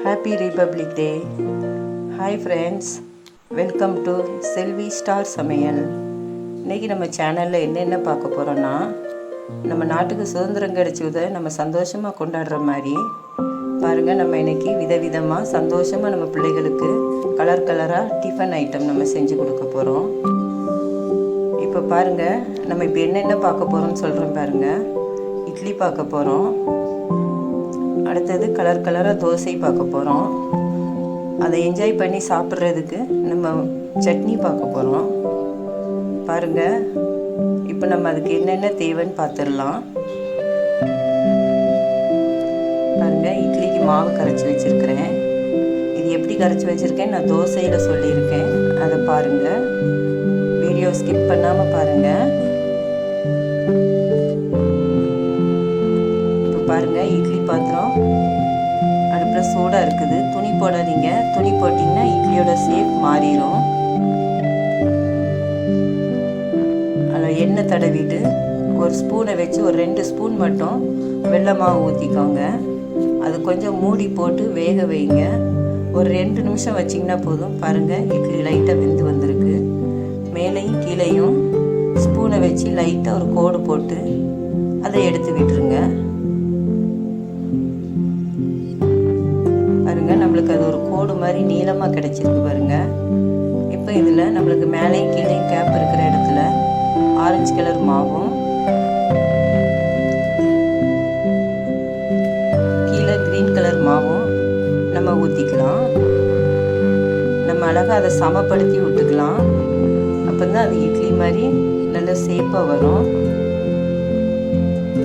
Happy republic day hi friends welcome to Selvi star சமையல் இன்றைக்கி நம்ம சேனலில் என்னென்ன பார்க்க போகிறோன்னா நம்ம நாட்டுக்கு சுதந்திரம் கிடைச்சதை நம்ம சந்தோஷமாக கொண்டாடுற மாதிரி பாருங்கள் நம்ம இன்னைக்கு விதவிதமாக சந்தோஷமாக நம்ம பிள்ளைகளுக்கு கலர் கலராக டிஃபன் ஐட்டம் நம்ம செஞ்சு கொடுக்க போகிறோம் இப்போ பாருங்கள் நம்ம இப்போ என்னென்ன பார்க்க போகிறோம்னு சொல்கிறோம் பாருங்கள் இட்லி பார்க்க போகிறோம் அடுத்தது கலர் கலராக தோசை பார்க்க போகிறோம் அதை என்ஜாய் பண்ணி சாப்பிட்றதுக்கு நம்ம சட்னி பார்க்க போகிறோம் பாருங்கள் இப்போ நம்ம அதுக்கு என்னென்ன தேவைன்னு பார்த்துடலாம் பாருங்கள் இட்லிக்கு மாவு கரைச்சி வச்சுருக்கிறேன். இது எப்படி கரைச்சி வச்சுருக்கேன் நான் தோசையில் சொல்லியிருக்கேன். அதை பாருங்கள் வீடியோ ஸ்கிப் பண்ணாமல் பாருங்கள் பாருங்கள் இட்லி பாத்திரம். அடுப்பில் சூடாக இருக்குது. துணி போடாதீங்க. துணி போட்டிங்கன்னா இட்லியோட ஷேப் மாறிடும் அதில் எண்ணெய் தடவிட்டு ஒரு ஸ்பூனை வச்சு ஒரு ரெண்டு ஸ்பூன் மட்டும் வெள்ளை மாவு ஊற்றிக்கோங்க அது கொஞ்சம் மூடி போட்டு வேக வைங்க. ஒரு ரெண்டு நிமிஷம் வச்சிங்கன்னா போதும். பாருங்கள் இட்லி லைட்டாக வெந்து வந்திருக்கு. மேலேயும் கீழேயும் ஸ்பூனை வச்சு லைட்டாக ஒரு கோடு போட்டு அதை எடுத்து விட்டுருங்க. மாதிரி நீளமாக கிடச்சிருக்கு பாருங்க. இப்போ இதில் நம்மளுக்கு மேலேயும் கீழே கேப் இருக்கிற இடத்துல ஆரஞ்சு கலர் மாவும் கீழே க்ரீன் கலர் மாவும் நம்ம ஊற்றிக்கலாம் நம்ம அழகாக அதை சமப்படுத்தி விட்டுக்கலாம். அப்போ தான் அது இட்லி மாதிரி நல்ல சேப்பாக வரும்.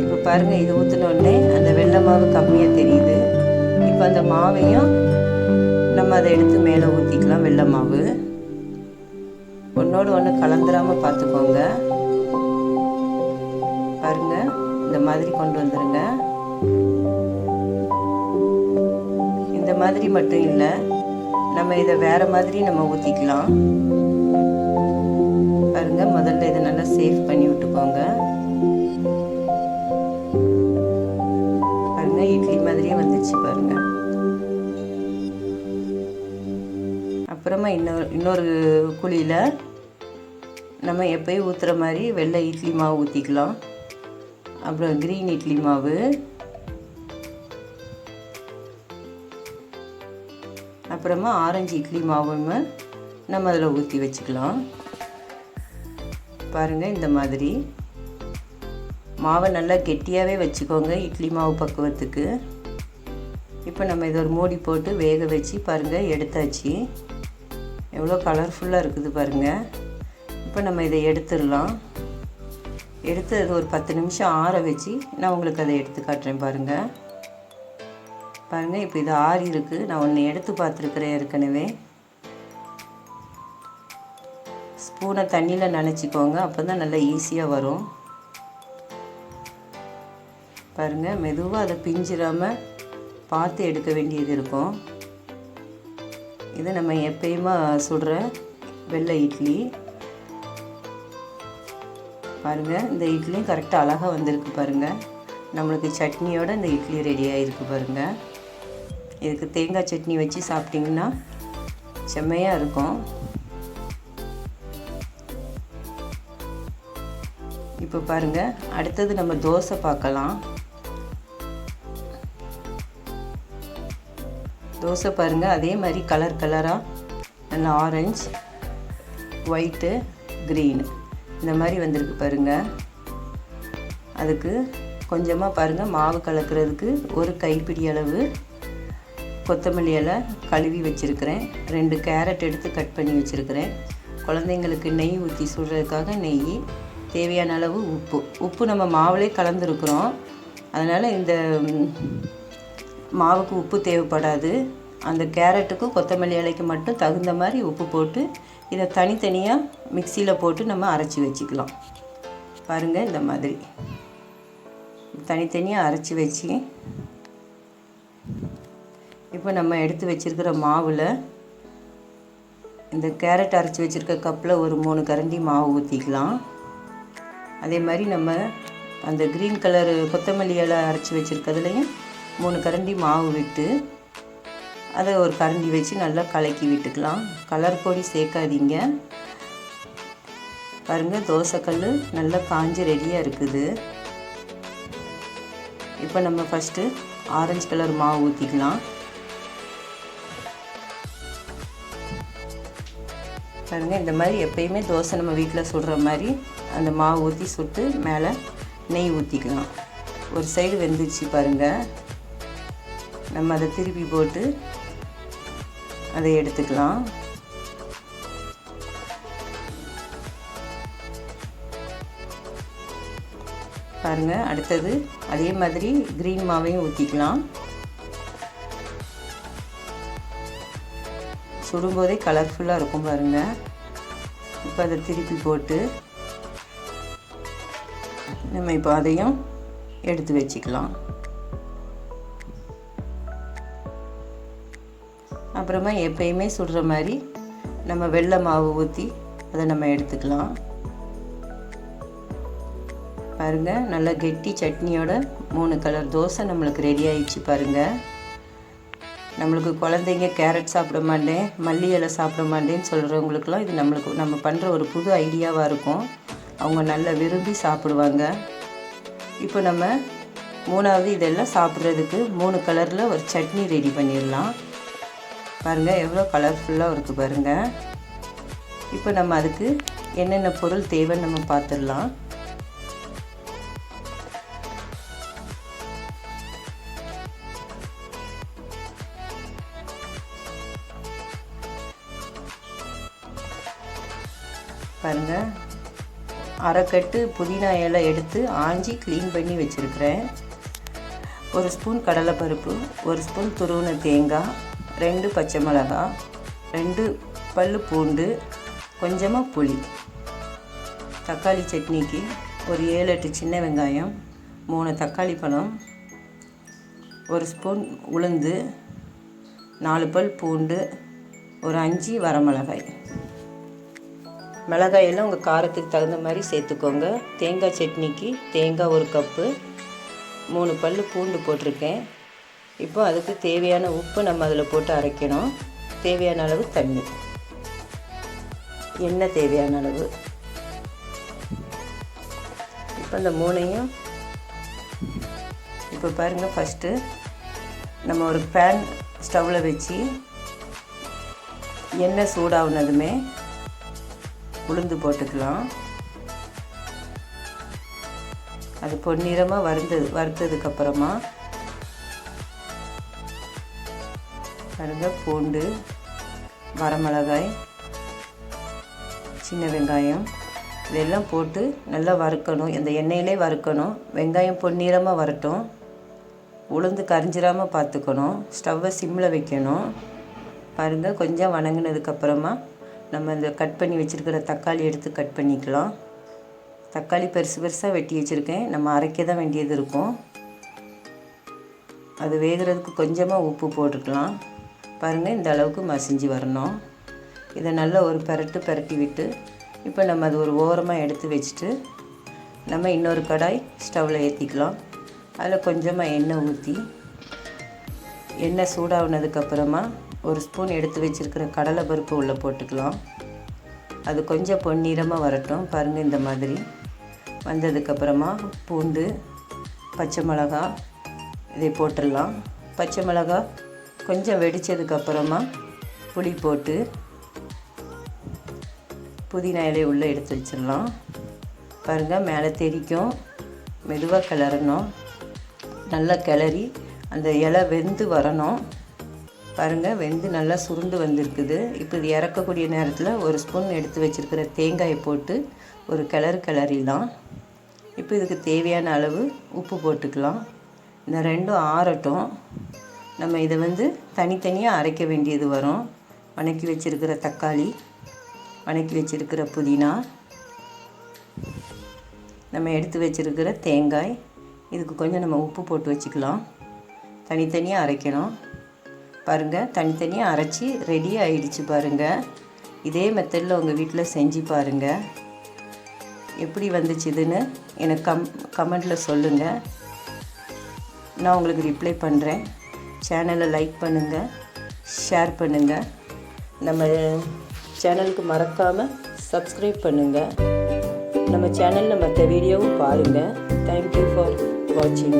இப்போ பாருங்கள் இது ஊற்றினோடனே அந்த வெள்ளை மாவு கம்மியாக தெரியுது. இப்போ அந்த மாவையும் நம்ம அதை எடுத்து மேலே ஊற்றிக்கலாம் வெள்ளை மாவு. ஒன்றோடு ஒன்று கலந்துராமல் பார்த்துக்கோங்க. பாருங்க இந்த மாதிரி கொண்டு வந்துடுங்க இந்த மாதிரி மட்டும் இல்லை நம்ம இதை வேறு மாதிரி நம்ம ஊற்றிக்கலாம் பாருங்க முதல்ல இதை நல்லா சேஃப் பண்ணி விட்டுக்கோங்க. பாருங்க இட்லி மாதிரியே வந்துச்சு பாருங்கள் அப்புறமா இன்னொரு இன்னொரு குழியில் நம்ம எப்பயும் ஊற்றுற மாதிரி வெள்ளை இட்லி மாவு ஊற்றிக்கலாம் அப்புறம் க்ரீன் இட்லி மாவு. அப்புறமா ஆரஞ்சு இட்லி மாவும் நம்ம அதில் ஊற்றி வச்சுக்கலாம். பாருங்கள் இந்த மாதிரி. மாவை நல்லா கெட்டியாகவே வச்சுக்கோங்க இட்லி மாவு பக்குவத்துக்கு. இப்போ நம்ம இதை ஒரு மூடி போட்டு வேக வச்சு பாருங்கள் எடுத்தாச்சு. எவ்வளோ கலர்ஃபுல்லாக இருக்குது பாருங்கள் இப்போ நம்ம இதை எடுத்துடலாம். எடுத்து அது ஒரு பத்து நிமிஷம் ஆற வச்சு நான் உங்களுக்கு அதை எடுத்து காட்டுறேன் பாருங்கள் பாருங்கள் இப்போ இது ஆறி இருக்குது நான் ஒன்று எடுத்து பார்த்துருக்குறேன் ஏற்கனவே. ஸ்பூனை தண்ணியில் நனைச்சிக்கோங்க. அப்போ தான் நல்லா ஈஸியாக வரும். பாருங்கள் மெதுவாக அதை பிஞ்சிடாமல் பார்த்து எடுக்க வேண்டியது இருக்கும். இது நம்ம எப்பயுமா சுடுற வெள்ளை இட்லி. பாருங்கள் இந்த இட்லியும் கரெக்டாக அழகாக வந்திருக்கு பாருங்கள் நம்மளுக்கு சட்னியோட இந்த இட்லி ரெடி ஆகிருக்கு பாருங்கள் இதுக்கு தேங்காய் சட்னி வச்சு சாப்பிட்டிங்கன்னா செம்மையாக இருக்கும். இப்போ பாருங்கள் அடுத்தது நம்ம தோசை பார்க்கலாம். தோசை பாருங்கள் அதே மாதிரி கலர் கலராக நல்லா ஆரஞ்சு ஒயிட்டு க்ரீன் இந்த மாதிரி வந்திருக்கு பாருங்கள் அதுக்கு கொஞ்சமாக பாருங்கள் மாவு கலக்கிறதுக்கு ஒரு கைப்பிடி அளவு கொத்தமல்லி இலை கழுவி வச்சுருக்கிறேன். ரெண்டு கேரட் எடுத்து கட் பண்ணி வச்சுருக்கிறேன். குழந்தைங்களுக்கு நெய் ஊற்றி சுடுறதுக்காக நெய் தேவையான அளவு உப்பு. உப்பு நம்ம மாவுலே கலந்துருக்குறோம். அதனால் இந்த மாவுக்கு உப்பு தேவைப்படாது. அந்த கேரட்டுக்கும் கொத்தமல்லி இலைக்கு மட்டும் தகுந்த மாதிரி உப்பு போட்டு இதை தனித்தனியாக மிக்சியில் போட்டு நம்ம அரைச்சி வச்சுக்கலாம். பாருங்கள் இந்த மாதிரி. தனித்தனியாக அரைச்சி வச்சு இப்போ நம்ம எடுத்து வச்சுருக்கிற மாவில் இந்த கேரட் அரைச்சி வச்சுருக்க கப்பில் ஒரு மூணு கரண்டி மாவு ஊற்றிக்கலாம் அதே மாதிரி நம்ம அந்த க்ரீன் கலரு கொத்தமல்லி இலை அரைச்சி வச்சுருக்கிறதுலையும் மூணு கரண்டி மாவு விட்டு அதை ஒரு கரண்டி வச்சு நல்லா கலக்கி விட்டுக்கலாம். கலர் பொடி சேர்க்காதீங்க. பாருங்கள் தோசைக்கல் நல்லா காஞ்சி ரெடியாக இருக்குது. இப்போ நம்ம ஃபஸ்ட்டு ஆரஞ்சு கலர் மாவு ஊற்றிக்கலாம் பாருங்கள் இந்த மாதிரி எப்பயுமே தோசை நம்ம வீட்டில் சுடுற மாதிரி அந்த மாவு ஊற்றி சுட்டு மேலே நெய் ஊற்றிக்கலாம் ஒரு சைடு வெந்துருச்சு பாருங்கள் நம்ம அதை திருப்பி போட்டு அதை எடுத்துக்கலாம். பாருங்கள் அடுத்தது அதே மாதிரி க்ரீன் மாவையும் ஊற்றிக்கலாம் சுடும்போதே கலர்ஃபுல்லாக இருக்கும் பாருங்கள் இப்போ அதை திருப்பி போட்டு நம்ம இப்போ அதையும் எடுத்து வச்சுக்கலாம். அப்புறமா எப்பயுமே சுடுற மாதிரி நம்ம வெள்ளை மாவு ஊற்றி அதை நம்ம எடுத்துக்கலாம். பாருங்கள் நல்லா கெட்டி சட்னியோட மூணு கலர் தோசை நம்மளுக்கு ரெடி ஆயிடுச்சு பாருங்கள் நம்மளுக்கு குழந்தைங்க கேரட் சாப்பிட மாட்டேன் மல்லி இலை சாப்பிட மாட்டேன்னு சொல்கிறவங்களுக்குலாம் இது நம்மளுக்கு நம்ம பண்ணுற ஒரு புது ஐடியாவாக இருக்கும். அவங்க நல்லா விரும்பி சாப்பிடுவாங்க. இப்போ நம்ம மூணாவது இதெல்லாம் சாப்பிட்றதுக்கு மூணு கலரில் ஒரு சட்னி ரெடி பண்ணிடலாம். பாருங்கள் எவ்வளோ கலர்ஃபுல்லாக இருக்குது பாருங்கள் இப்போ நம்ம அதுக்கு என்னென்ன பொருள் தேவைன்னு நம்ம பார்த்துடலாம். பாருங்கள் அரைக்கட்டு புதினா இலை எடுத்து ஆஞ்சி க்ளீன் பண்ணி வச்சுருக்கிறேன். ஒரு ஸ்பூன் கடலைப்பருப்பு ஒரு ஸ்பூன் துருவின தேங்காய் ரெண்டு பச்சை மிளகாய் ரெண்டு பல் பூண்டு கொஞ்சமாக புளி. தக்காளி சட்னிக்கு ஒரு ஏழு எட்டு சின்ன வெங்காயம் மூணு தக்காளி பழம் ஒரு ஸ்பூன் உளுந்து நாலு பல் பூண்டு ஒரு அஞ்சு வரமிளகாய் மிளகாயெல்லாம் உங்கள் காரத்துக்கு தகுந்த மாதிரி சேர்த்துக்கோங்க. தேங்காய் சட்னிக்கு தேங்காய் ஒரு கப்பு மூணு பல் பூண்டு போட்டிருக்கேன். இப்போ அதுக்கு தேவையான உப்பு நம்ம அதில் போட்டு அரைக்கணும். தேவையான அளவு தண்ணி. எண்ணெய் தேவையான அளவு. இப்போ இந்த மூணையும் இப்போ பாருங்கள் ஃபஸ்ட்டு நம்ம ஒரு பேன் ஸ்டவ்வில் வச்சு எண்ணெய் சூடாகுனதுமே உளுந்து போட்டுக்கலாம். அது பொன்னிறமாக வறுந்தது வறுத்ததுக்கப்புறமா பாருங்க பூண்டு வரமிளகாய் சின்ன வெங்காயம். இதெல்லாம் போட்டு நல்லா வறுக்கணும். இந்த எண்ணெயிலே வறுக்கணும். வெங்காயம் பொன்னிறமாக வரட்டும். உளுந்து கரிஞ்சிடாமல் பார்த்துக்கணும் ஸ்டவ்வை சிம்மில் வைக்கணும். பாருங்கள் கொஞ்சம் வணங்கினதுக்கப்புறமா நம்ம இந்த கட் பண்ணி வச்சுருக்கிற தக்காளி எடுத்து கட் பண்ணிக்கலாம். தக்காளி பெருசு பெருசாக வெட்டி வச்சுருக்கேன். நம்ம அரைக்க தான் வேண்டியது இருக்கும். அது வேகிறதுக்கு கொஞ்சமாக உப்பு போட்டுக்கலாம். பாருங்கள் இந்த அளவுக்கு மசிஞ்சு வரணும். இதை நல்லா ஒரு பரட்டு பரட்டி விட்டு இப்போ நம்ம அது ஒரு ஓரமாக எடுத்து வச்சுட்டு நம்ம இன்னொரு கடாய் ஸ்டவ்வில் ஏற்றிக்கலாம் அதில் கொஞ்சமாக எண்ணெய் ஊற்றி எண்ணெய் சூடாகினதுக்கப்புறமா ஒரு ஸ்பூன் எடுத்து வச்சுருக்கிற கடலை பருப்பு உள்ளே போட்டுக்கலாம். அது கொஞ்சம் பொன்னிறமாக வரட்டும் பாருங்கள் இந்த மாதிரி. வந்ததுக்கப்புறமா பூண்டு பச்சை மிளகா இதை போட்டுடலாம். பச்சை மிளகா கொஞ்சம் வெடித்ததுக்கப்புறமா புளி போட்டு புதினா இலையை உள்ளே எடுத்து வச்சிடலாம். பாருங்கள் மேலே தெரிக்கும். மெதுவாக கிளறணும். நல்லா கிளறி அந்த இலை வெந்து வரணும். பாருங்கள் வெந்து நல்லா சுருண்டு வந்திருக்குது. இப்போ இது இறக்கக்கூடிய நேரத்தில் ஒரு ஸ்பூன் எடுத்து வச்சுருக்கிற தேங்காயை போட்டு ஒரு கிளறு கிளறிடலாம். இப்போ இதுக்கு தேவையான அளவு உப்பு போட்டுக்கலாம். இந்த ரெண்டும் ஆறட்டும். நம்ம இதை வந்து தனித்தனியாக அரைக்க வேண்டியது வரும். வணக்கி வச்சுருக்கிற தக்காளி வணக்கி வச்சுருக்கிற புதினா நம்ம எடுத்து வச்சுருக்கிற தேங்காய் இதுக்கு கொஞ்சம் நம்ம உப்பு போட்டு வச்சுக்கலாம். தனித்தனியாக அரைக்கணும். பாருங்கள் தனித்தனியாக அரைச்சி ரெடி ஆகிடுச்சு பாருங்கள் இதே மெத்தடில் உங்கள் வீட்டில் செஞ்சு பாருங்கள் எப்படி வந்துச்சுதுன்னு எனக்கு கம் கமெண்டில் சொல்லுங்கள் நான் உங்களுக்கு ரிப்ளை பண்ணுறேன் சேனலை லைக் பண்ணுங்கள் ஷேர் பண்ணுங்கள் நம்ம சேனலுக்கு மறக்காமல் சப்ஸ்கிரைப் பண்ணுங்கள் நம்ம சேனலில் மற்ற வீடியோவும் பாருங்கள் தேங்க்யூ ஃபார் வாட்சிங்